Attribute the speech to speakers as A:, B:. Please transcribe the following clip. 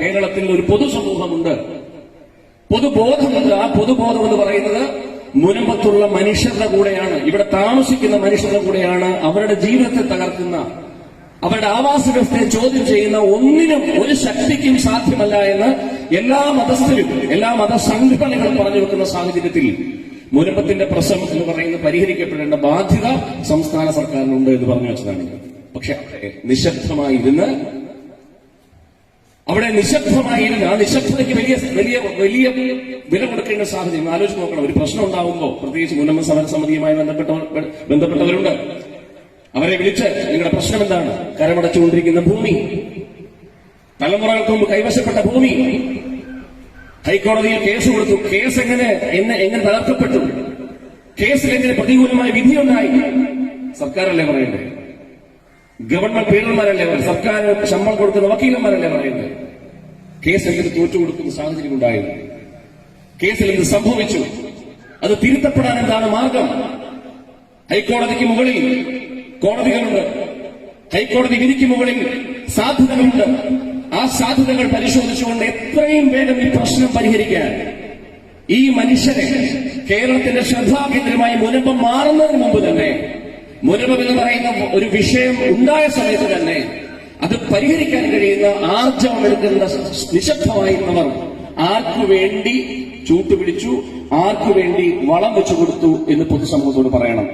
A: കേരളത്തിൽ ഒരു പൊതുസമൂഹമുണ്ട്. പൊതുബോധമുണ്ട്. ആ പൊതുബോധം എന്ന് പറയുന്നത് മുനമ്പത്തുള്ള മനുഷ്യരുടെ കൂടെയാണ്. ഇവിടെ താമസിക്കുന്ന മനുഷ്യരുടെ കൂടെയാണ് അവരുടെ ജീവിതത്തെ തകർക്കുന്ന അവരുടെ ആവാസ വ്യവസ്ഥയെ ചോദ്യം ചെയ്യുന്ന ഒന്നിനും ഒരു ശക്തിക്കും സാധ്യമല്ല എന്ന് എല്ലാ മതസ്ഥരും എല്ലാ മതസംഘടനകളും പറഞ്ഞു വെക്കുന്ന സാഹചര്യത്തിൽ മുനമ്പത്തിന്റെ പ്രശ്നം എന്ന് പറയുന്നത് പരിഹരിക്കപ്പെടേണ്ട ബാധ്യത സംസ്ഥാന സർക്കാരിനുണ്ട് എന്ന് പറഞ്ഞു വെച്ചതാണ്. പക്ഷെ നിശബ്ദമായി ഇരുന്ന് അവിടെ നിശബ്ദമായിരുന്ന ആ നിശബ്ദതയ്ക്ക് വലിയ വലിയ വലിയ വില കൊടുക്കേണ്ട സാഹചര്യം. ആലോചിച്ച് നോക്കണം. ഒരു പ്രശ്നം ഉണ്ടാവുമ്പോൾ പ്രത്യേകിച്ച് മുന്നമ്മ സമരസമിതിയുമായി ബന്ധപ്പെട്ട ബന്ധപ്പെട്ടവരുണ്ട്. അവരെ വിളിച്ച് നിങ്ങളുടെ പ്രശ്നം എന്താണ്? കരമടച്ചുകൊണ്ടിരിക്കുന്ന ഭൂമി. തലമുറകൾക്ക് മുമ്പ് കൈവശപ്പെട്ട ഭൂമി. ഹൈക്കോടതിയിൽ കേസ് കൊടുത്തു. കേസ് എങ്ങനെ എന്നെ എങ്ങനെ തകർക്കപ്പെട്ടു? കേസിൽ എങ്ങനെ പ്രതികൂലമായ വിധിയുണ്ടായി? സർക്കാരല്ലേ പറയണ്ടേ ഗവൺമെന്റ് പീഡന്മാരല്ലേ സർക്കാർ ശമ്പളം കൊടുക്കുന്ന വക്കീലന്മാരല്ലേ പറയുന്നത്? കേസിൽ എങ്ങനെ തോറ്റു കൊടുക്കുന്ന സാഹചര്യം ഉണ്ടായിരുന്നു കേസിൽ ഇത് സംഭവിച്ചു. അത് തിരുത്തപ്പെടാൻ എന്താണ് മാർഗം? ഹൈക്കോടതിക്ക് മുകളിൽ കോടതികളുണ്ട്. ഹൈക്കോടതി വിധിക്ക് മുകളിൽ സാധ്യതകളുണ്ട്. ആ സാധ്യതകൾ പരിശോധിച്ചുകൊണ്ട് എത്രയും വേഗം ഈ പ്രശ്നം പരിഹരിക്കാൻ. ഈ മനുഷ്യനെ കേരളത്തിന്റെ ശ്രദ്ധാകേന്ദ്രമായി മുനമ്പം മാറുന്നതിന് മുമ്പ് തന്നെ മുനമ്പം എന്ന് പറയുന്ന ഒരു വിഷയം ഉണ്ടായ സമയത്ത് തന്നെ അത് പരിഹരിക്കാൻ കഴിയുന്ന ആർജവം എടുക്കുന്ന നിശബ്ദമായിരുന്നവർ ആർക്കു വേണ്ടി ചൂട്ടുപിടിച്ചു ആർക്കു വേണ്ടി വളം വെച്ചു കൊടുത്തു എന്ന് പൊതുസമൂഹത്തോട് പറയണം.